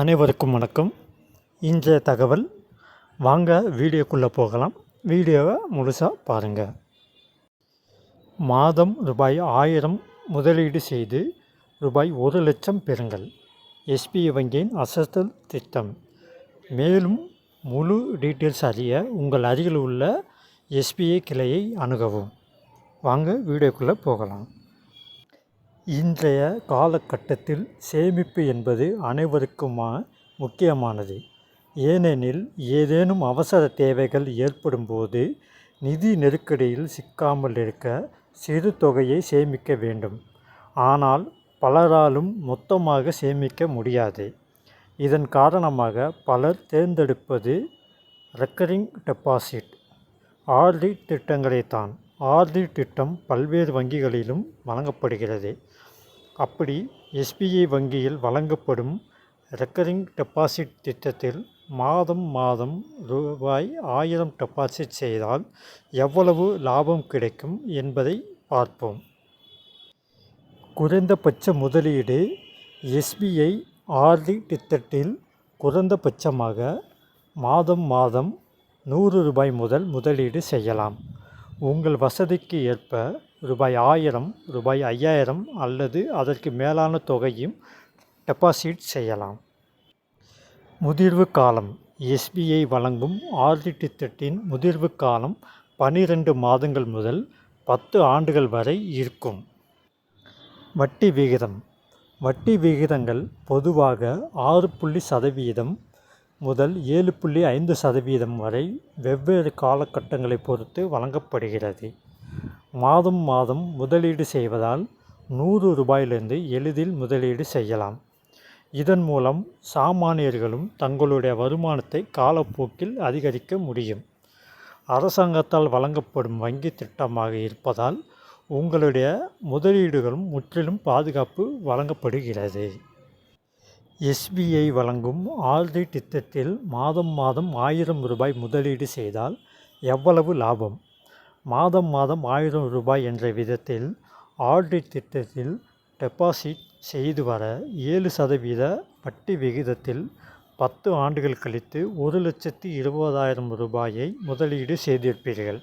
அனைவருக்கும் வணக்கம். இன்றைய தகவல் வாங்க வீடியோக்குள்ளே போகலாம். வீடியோவை முழுசாக பாருங்கள் மாதம் ரூபாய் ஆயிரம் முதலீடு செய்து ரூபாய் ஒரு லட்சம் பெறுங்கள். எஸ்பிஐ வங்கியின் அசத்தல் திட்டம். மேலும் முழு டீட்டெயில்ஸ் அறிய உங்கள் அருகில் உள்ள எஸ்பிஐ கிளையை அணுகவும். வாங்க வீடியோக்குள்ளே போகலாம். இன்றைய காலகட்டத்தில் சேமிப்பு என்பது அனைவருக்குமா முக்கியமானது? ஏனெனில் ஏதேனும் அவசர தேவைகள் ஏற்படும்போது நிதி நெருக்கடியில் சிக்காமல் இருக்க சிறு தொகையை சேமிக்க வேண்டும். ஆனால் பலராலும் மொத்தமாக சேமிக்க முடியாது. இதன் காரணமாக பலர் தேர்ந்தெடுப்பது ரெக்கரிங் டெபாசிட் ஆர்டி திட்டங்களைத்தான். ஆர்டி திட்டம் பல்வேறு வங்கிகளிலும் வழங்கப்படுகிறது. அப்படி எஸ்பிஐ வங்கியில் வழங்கப்படும் ரெக்கரிங் டெபாசிட் திட்டத்தில் மாதம் மாதம் ரூபாய் ஆயிரம் டெபாசிட் செய்தால் எவ்வளவு லாபம் கிடைக்கும் என்பதை பார்ப்போம். குறைந்தபட்ச முதலீடு எஸ்பிஐ ஆர்டி திட்டத்தில் குறைந்தபட்சமாக மாதம் மாதம் நூறு ரூபாய் முதல் முதலீடு செய்யலாம். உங்கள் வசதிக்கு ஏற்ப ரூபாய் ஆயிரம் ரூபாய் ஐயாயிரம் அல்லது அதற்கு மேலான தொகையும் டெபாசிட் செய்யலாம். முதிர்வு காலம் எஸ்பிஐ வழங்கும் ஆர்டி திட்டத்தின் முதிர்வு காலம் பனிரெண்டு மாதங்கள் முதல் பத்து ஆண்டுகள் வரை இருக்கும். வட்டி விகிதம். வட்டி விகிதங்கள் பொதுவாக ஆறு புள்ளி சதவீதம் முதல் ஏழு புள்ளி ஐந்து சதவீதம் வரை வெவ்வேறு காலகட்டங்களை பொறுத்து வழங்கப்படுகிறது. மாதம் மாதம் முதலீடு செய்வதால் நூறு ரூபாயிலிருந்து எளிதில் முதலீடு செய்யலாம். இதன் மூலம் சாமானியர்களும் தங்களுடைய வருமானத்தை காலப்போக்கில் அதிகரிக்க முடியும். அரசாங்கத்தால் வழங்கப்படும் வங்கி திட்டமாக இருப்பதால் உங்களுடைய முதலீடுகளும் முற்றிலும் பாதுகாப்பு வழங்கப்படுகிறது. எஸ்பிஐ வழங்கும் ஆர்டி திட்டத்தில் மாதம் மாதம் ஆயிரம் ரூபாய் முதலீடு செய்தால் எவ்வளவு லாபம்? மாதம் மாதம் ஆயிரம் ரூபாய் என்ற விதத்தில் ஆர்டி திட்டத்தில் டெபாசிட் செய்து வர ஏழு சதவீத வட்டி விகிதத்தில் பத்து ஆண்டுகள் கழித்து ஒரு லட்சத்தி இருபதாயிரம் ரூபாயை முதலீடு செய்திருப்பீர்கள்.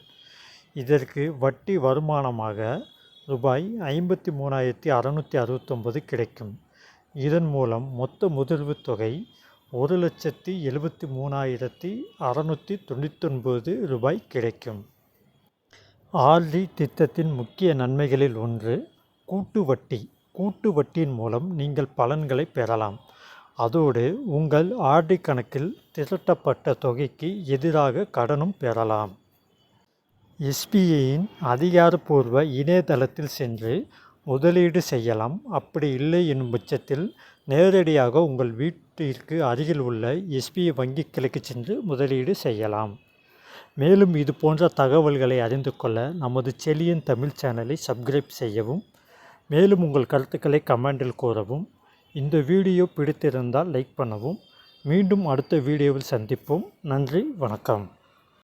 இதற்கு வட்டி வருமானமாக ரூபாய் ஐம்பத்தி மூணாயிரத்தி அறநூற்றி அறுபத்தொம்பது கிடைக்கும். இதன் மூலம் மொத்த முதல்வு தொகை ஒரு லட்சத்தி எழுபத்தி மூணாயிரத்தி அறநூற்றி தொண்ணூத்தொன்பது ரூபாய் கிடைக்கும். ஆர்டி திட்டத்தின் முக்கிய நன்மைகளில் ஒன்று கூட்டு வட்டி. கூட்டு வட்டியின் மூலம் நீங்கள் பலன்களை பெறலாம். அதோடு உங்கள் ஆர்டி கணக்கில் திரட்டப்பட்ட தொகைக்கு எதிராக கடனும் பெறலாம். எஸ்பிஐயின் அதிகாரப்பூர்வ இணையதளத்தில் சென்று முதலீடு செய்யலாம். அப்படி இல்லை என்னும் பட்சத்தில் நேரடியாக உங்கள் வீட்டிற்கு அருகில் உள்ள எஸ்பிஐ வங்கி கிளைக்கு சென்று முதலீடு செய்யலாம். மேலும் இது போன்ற தகவல்களை அறிந்து கொள்ள நமது செலியன் தமிழ் சேனலை சப்ஸ்கிரைப் செய்யவும் மேலும் உங்கள் கருத்துக்களை கமெண்டில் கூறவும் இந்த வீடியோ பிடித்திருந்தால் லைக் பண்ணவும் மீண்டும் அடுத்த வீடியோவில் சந்திப்போம். நன்றி வணக்கம்.